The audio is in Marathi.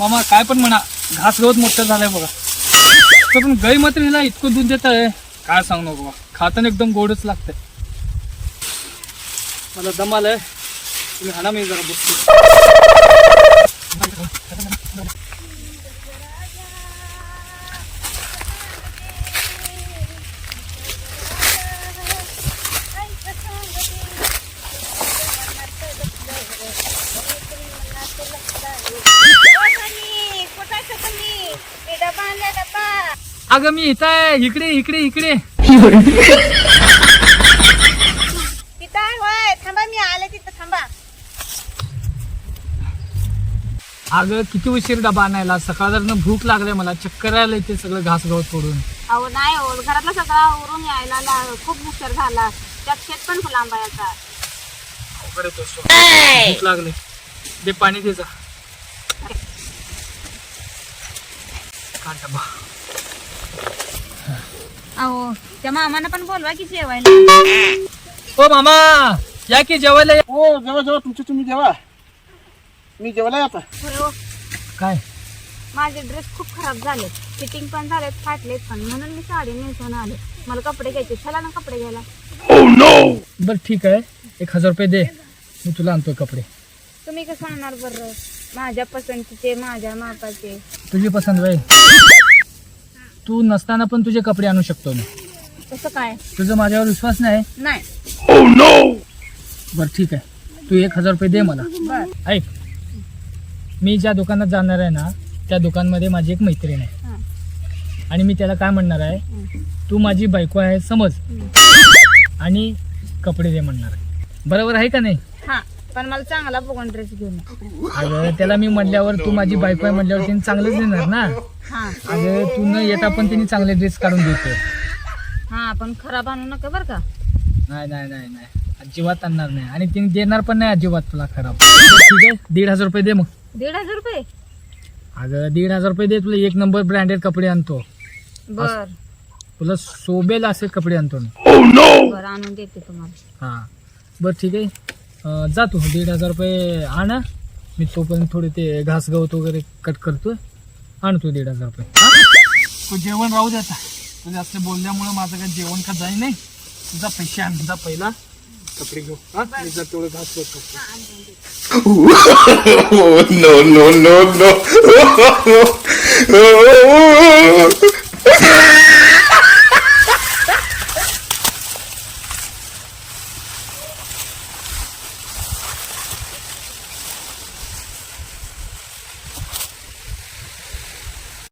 मामा काय पण म्हणा. घास गवत मोठं झालंय बघा. तर पण गाई मात्र हिला इतकं दूध देत आहे काय सांगू नको बा खाताना एकदम गोडच लागतंय. मला दमाल आहे तुम्ही हाना मी जरा बसतो. अगं मी इथं आहे. इकडे इकडे इकडे. तिथं होय. थांबा मी आले तिथं. थांबा. अगं किती उशीर डबा आणायला? सकाळ भूक लागले मला. चक्कर आलं ते सगळं घास गवत तोडून अहो नाही हो. घरातला सगळा उरून यायला ला- खूप उशीर झाला. त्यात शेत पण लांब आहे आता अवघड आहे तो स्वभाव. भूक लागले. दे पाणी दे जा. डबा. अहो त्या मामानं पण बोलवा की जेवायला. ओ मामा या की जेवायला या. हो जेव्हा जेव्हा तुमची तुम्ही जेवा. मी जेवायला आता. होय हो, काय? माझे ड्रेस खूप खराब झाले फिटिंग पण झालेत फाटलेत पण म्हणून मी साडी नेसून आले. मला कपडे घ्यायचे. चला ना कपडे घ्यायला. बर ठीक आहे. एक हजार रुपये दे. मी तुला आणतोय कपडे. तुम्ही कसं आणणार बरं? माझ्या पसंतीचे माझ्या मापाचे. तुझी पसंत बाई तू नसताना पण तुझे कपडे आणू शकतो मी. कसं काय? तुझं माझ्यावर विश्वास नाही? नाही. बर ठीक आहे. तू एक हजार रुपये दे मला. बर. ऐक. मी ज्या दुकानात जाणार आहे ना त्या दुकानमध्ये माझी एक मैत्रीण आहे. हा. आणि मी त्याला काय म्हणणार आहे? हं. तू माझी बायको आहे समज. हं. आणि कपडे दे म्हणणार आहे. बरोबर आहे का नाही? हा पण मला चांगला बघून ड्रेस घेऊन ये. अगं त्याला मी म्हटल्यावर तू माझी बायको आहे म्हटल्यावर तिने चांगलंच देणार ना? हा. अगं तू न येता पण तिने चांगले ड्रेस काढून देते. हा पण खराब आणू नका बरं का? नाही नाही नाही नाही. अजिबात आणणार नाही. आणि तिने देणार पण नाही अजिबात तुला खराब. ठीक आहे? दीड हजार रुपये दे मग. दीड हजार रुपये? अगं दीड हजार रुपये दे. तुला एक नंबर ब्रँडेड कपडे आणतो. बर. तुला शोभेल असे कपडे आणतो मी. बर आणून देते तुम्हाला. हां. बरं ठीक आहे? जातो. दीड हजार रुपये आणा. मी तोपर्यंत थोडे ते घास गवत वगैरे कट करतोय. आणतो दीड हजार रुपये. जेवण राहू दे आता. तुझ्या असं बोलल्यामुळे माझं काही जेवण का जाई नाही. तुझा पैसे आण. जा पहिला. कपडे घेऊ. हा? मी जा तेवढं घास गवत करतो.